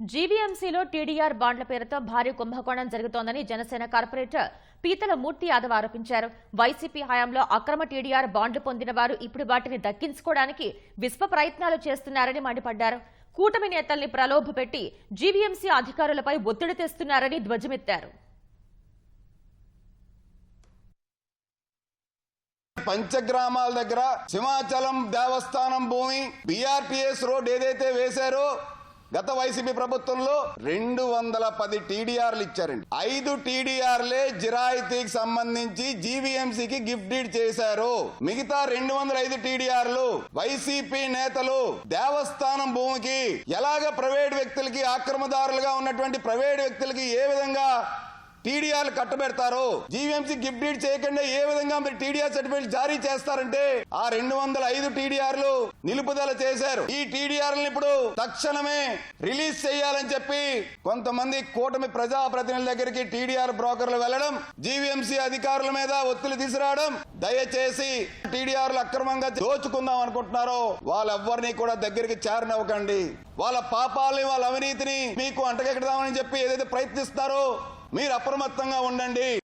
జీవీఎంసీలో TDR బాండ్ల పేరుతో భారీ కుంభకోణం జరుగుతోందని జనసేన కార్పొరేటర్ పీతల మూర్తి యాదవ్ ఆరోపించారు. వైసీపీ హయాంలో అక్రమ టీడీఆర్ బాండ్లు పొందిన వారు ఇప్పుడు వాటిని దక్కించుకోవడానికి విశ్వ ప్రయత్నాలు చేస్తున్నారని మండిపడ్డారు. కూటమి నేతల్ని ప్రలోభపెట్టి జీవీఎంసీ అధికారులపై ఒత్తిడి తెస్తున్నారని ధ్వజమెత్తారు. పంచగ్రామాల దగ్గర సింహాచలం దేవస్థానం భూమి బిఆర్పిఎస్ రోడ్ ఏదైతే వేశారో గత వైసీపీ ప్రభుత్వంలో రెండు వందల పది టీడీఆర్లు ఇచ్చారండి. ఐదు టీడీఆర్లే జిరాయితీకి సంబంధించి జీవీఎంసీకి గిఫ్ట్ డీడ్ చేశారు. మిగతా రెండు వందల ఐదు టీడీఆర్లు వైసీపీ నేతలు దేవస్థానం భూమికి ఎలాగ ప్రైవేట్ వ్యక్తులకి ఆక్రమదారులుగా ఉన్నటువంటి ప్రైవేట్ వ్యక్తులకి ఏ విధంగా టీడీఆర్ కట్టబెడతారు. జీవీఎంసీ గిఫ్ట్ డీడ్ చేయకుండా ఏ విధంగా మీరు టీడీఆర్ సర్టిఫికేట్ జారీ చేస్తారంటే ఆ రెండు వందల ఐదు టీడీఆర్లు నిలుపుదల చేశారు. ఈ టీడీఆర్ ఇప్పుడు తక్షణమే రిలీజ్ చేయాలని చెప్పి కొంతమంది కూటమి ప్రజాప్రతినిధుల దగ్గరికి టీడీఆర్ బ్రోకర్లు వెళ్ళడం జీవీఎంసీ అధికారుల మీద ఒత్తిడి తీసుకురావడం దయచేసి టీడీఆర్లు అక్రమంగా దోచుకుందాం అనుకుంటున్నారో వాళ్ళెవ్వరిని కూడా దగ్గరికి చేరనివ్వకండి. వాళ్ళ పాపాలని వాళ్ళ అవినీతిని మీకు అంటగెక్కడదామని చెప్పి ఏదైతే ప్రయత్నిస్తారో మీరు అప్రమత్తంగా ఉండండి.